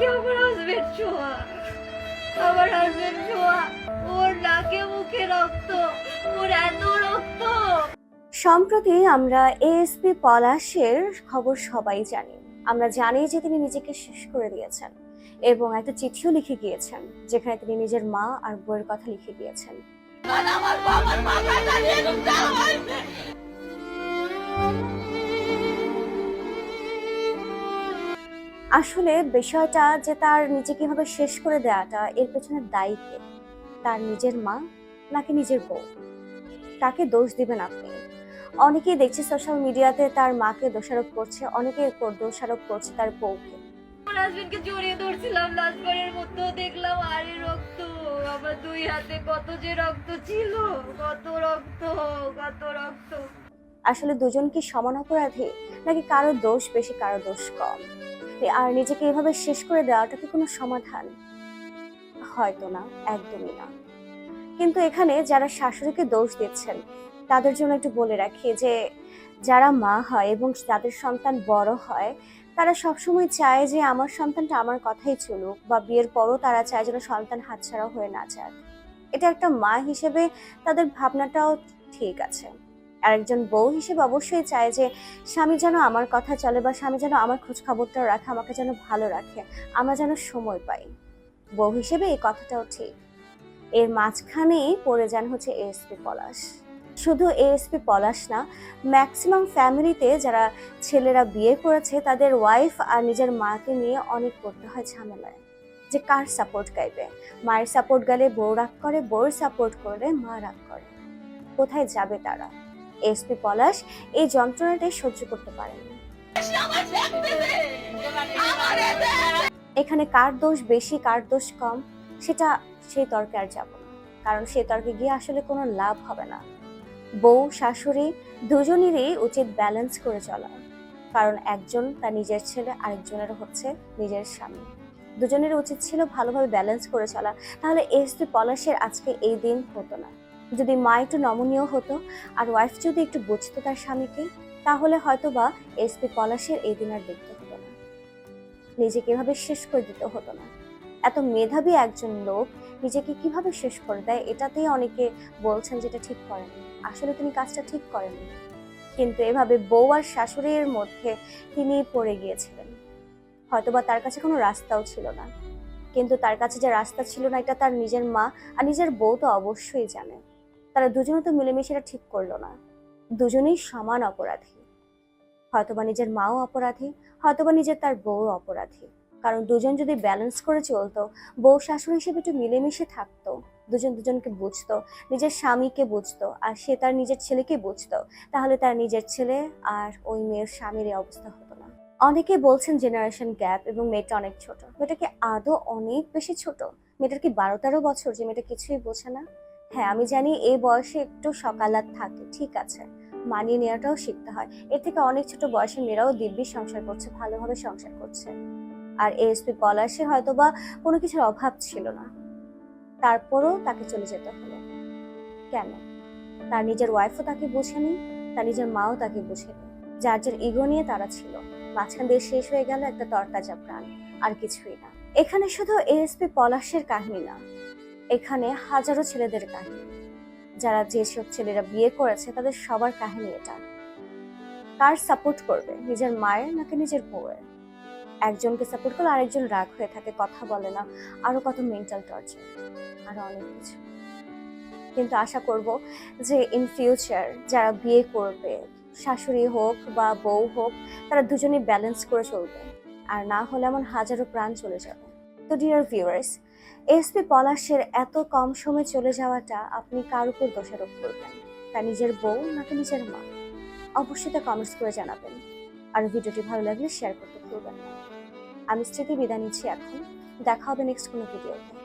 কি আমার হাজবেন্ড ছোঁয়া। আমার হাজবেন্ড ছোঁয়া। ওর নাকে মুখে রক্ত। ওর এত রক্ত। সম্প্রতি আমরা এএসপি পলাশের খবর সবাই জানি। আমরা জানি যে তিনি নিজেকে শেষ করে দিয়েছেন এবং একটা চিঠিও লিখে গিয়েছেন যেখানে তিনি নিজের মা আর বউয়ের কথা লিখে গিয়েছেন। আমার বাবার মাথাটা নিয়ে আসলে বিষয়টা যে তার নিজে কীভাবে শেষ করে দেওয়াটা এর পেছনে দায়ী কে? তার নিজের মা নাকি নিজের বউ? তাকে দোষ দিবেন আপনি? অনেকেই দেখছি সোশ্যাল মিডিয়াতে তার মাকে দোষারোপ করছে অনেকে দোষারোপ করছে তার বউকে। হাজবেন্ডকে জড়িয়ে ধরছিলাম লাস্টবারের মধ্যেও দেখলাম আরে রক্ত আমার দুই হাতে কত যে রক্ত ছিল কত রক্ত কত রক্ত। আসলে দুজন কি সমান অপরাধী? নাকি কারও দোষ বেশি কারও দোষ কম? আর নিজেকে এভাবে শেষ করে দেওয়াটা কি কোনো সমাধান? হয়তো না, একদমই না। কিন্তু এখানে যারা শাশুড়িকে দোষ দিচ্ছেন, তাদের জন্য একটু বলে রাখি যে, যারা মা হয় এবং তাদের সন্তান বড় হয়, তারা সবসময় চায় যে আমার সন্তানটা আমার কথাই চলুক বা বিয়ের পরও তারা চায় যেন সন্তান হাতছাড়া হয়ে না যাক। এটা একটা মা হিসেবে তাদের ভাবনাটাও ঠিক আছে। আর একজন বউ হিসেবে অবশ্যই চায় যে, স্বামী যেন আমার কথা চলে বা স্বামী যেন আমার খোঁজ খবরটা রাখে, আমাকে যেন ভালো রাখে, আমরা যেন সময় পাই। বউ হিসেবে এই কথাটাও ঠিক। এর মাঝখানেই পড়ে যান হচ্ছে এএসপি পলাশ। শুধু এএসপি পলাশ না, ম্যাক্সিমাম ফ্যামিলিতে যারা ছেলেরা বিয়ে করেছে, তাদের ওয়াইফ আর নিজের মাকে নিয়ে অনেক পড়তে হয় ঝামেলায়। যে কার সাপোর্ট গাইবে? মায়ের সাপোর্ট গেলে বউ রাগ করে বউর সাপোর্ট করলে মা রাগ করে। কোথায় যাবে তারা? এসপি পলাশ এই যন্ত্রণাটাই সহ্য করতে পারেন এখানে কার দোষ, বেশি কার দোষ কম, সেটা সেই তর্কে আর যাব না। কারণ সেই তর্কে গিয়ে আসলে কোনো লাভ হবে না। বউ, শাশুড়ি দুজনেরই উচিত ব্যালেন্স করে চলা। কারণ একজন তার নিজের ছেলে, আরেকজনের হচ্ছে নিজের স্বামী। দুজনের উচিত ছিল ভালোভাবে ব্যালেন্স করে চলা। তাহলে এসপি পলাশের আজকে এই দিন হতো না। যদি মা একটু নমনীয় হতো আর ওয়াইফ যদি একটু বুঝতো তার স্বামীকে, তাহলে হয়তো বা এসপি পলাশের এই দিন আর দেখতে হতো না। নিজেকে এভাবে শেষ করে দিতে হতো না। এত মেধাবী একজন লোক নিজেকে কীভাবে শেষ করে দেয় এটাতেই অনেকে বলছেন যেটা ঠিক করেনি। আসলে তিনি কাজটা ঠিক করেননি। কিন্তু এভাবে বউ আর শাশুড়ির মধ্যে তিনি পড়ে গিয়েছিলেন। হয়তোবা তার কাছে কোনো রাস্তাও ছিল না। কিন্তু তার কাছে যে রাস্তা ছিল না, এটা তার নিজের মা আর নিজের বউ তো অবশ্যই জানে। তারা দুজনে তো মিলেমিশে এটা ঠিক করল না। দুজনেই সমান অপরাধী। হয়তোবা নিজের মাও অপরাধী, হয়তোবা নিজের তার বউ অপরাধী। কারণ দুজন যদি ব্যালেন্স করে চলতো, বউ শাশুড়ি হিসেবে একটু মিলেমিশে থাকতো, দুজন দুজনকে বুঝতো, নিজের স্বামীকে বুঝতো, আর সে তার নিজের ছেলেকে বুঝতো, তাহলে তার নিজের ছেলে আর ওই মেয়ের স্বামীর অবস্থা হতো না। অনেকে বলছেন জেনারেশন গ্যাপ এবং মেয়েটা অনেক ছোট। মেয়েটা কি আদৌ অনেক বেশি ছোট? মেয়েটার কি বারো তেরো বছর? যে মেয়েটা কিছুই বোঝে না। হ্যাঁ আমি জানি এই বয়সে একটু সকালাত থাকে, ঠিক আছে। মানিয়ে নেওয়াটাও শিখতে হয়। এর থেকে অনেক ছোট বয়সের মেয়েরাও দিব্যি সংসার করছে, ভালোভাবে সংসার করছে। আর এএসপি পলাশে হয়তো বা কোনো কিছুর অভাব ছিল না। তারপরও তাকে চলে যেতে হলো। কেন? তার নিজের ওয়াইফও তাকে বোঝেনি, তার নিজের মাও তাকে বোঝেনি। যার যার ইগো নিয়ে তারা ছিল। মাঝখান দিয়ে শেষ হয়ে গেল একটা তরতাজা প্রাণ, আর কিছুই না। এখানে শুধু এএসপি পলাশের কাহিনী না। এখানে হাজারো ছেলেদের কাহিনী। যারা যেসব ছেলেরা বিয়ে করেছে, তাদের সবার কাহিনী এটা। কার সাপোর্ট করবে? নিজের মায়ের নাকি নিজের বউয়ের? একজনকে সাপোর্ট করলে আরেকজন রাগ হয়ে থাকে, কথা বলে না, আরও কত মেন্টাল টর্চার আরও অনেক কিছু। কিন্তু আশা করব যে ইন ফিউচার যারা বিয়ে করবে, শাশুড়ি হোক বা বউ হোক, তারা দুজনেই ব্যালেন্স করে চলবে। আর না হলে এমন হাজারো প্রাণ চলে যাবে। তো ডিয়ার ভিউয়ার্স এসপি পলাশের এত কম সময়ে চলে যাওয়াটা আপনি কার উপর দোষারোপ করবেন? তা নিজের বউ নাকি নিজের মা? অবশ্যই তা কমেন্টস করে জানাবেন। আর ভিডিওটি ভালো লাগলে শেয়ার করতে ভুলবেন না। আমি স্মৃতি বিদায় নিচ্ছি এখন। দেখা হবে নেক্সট কোনো ভিডিওতে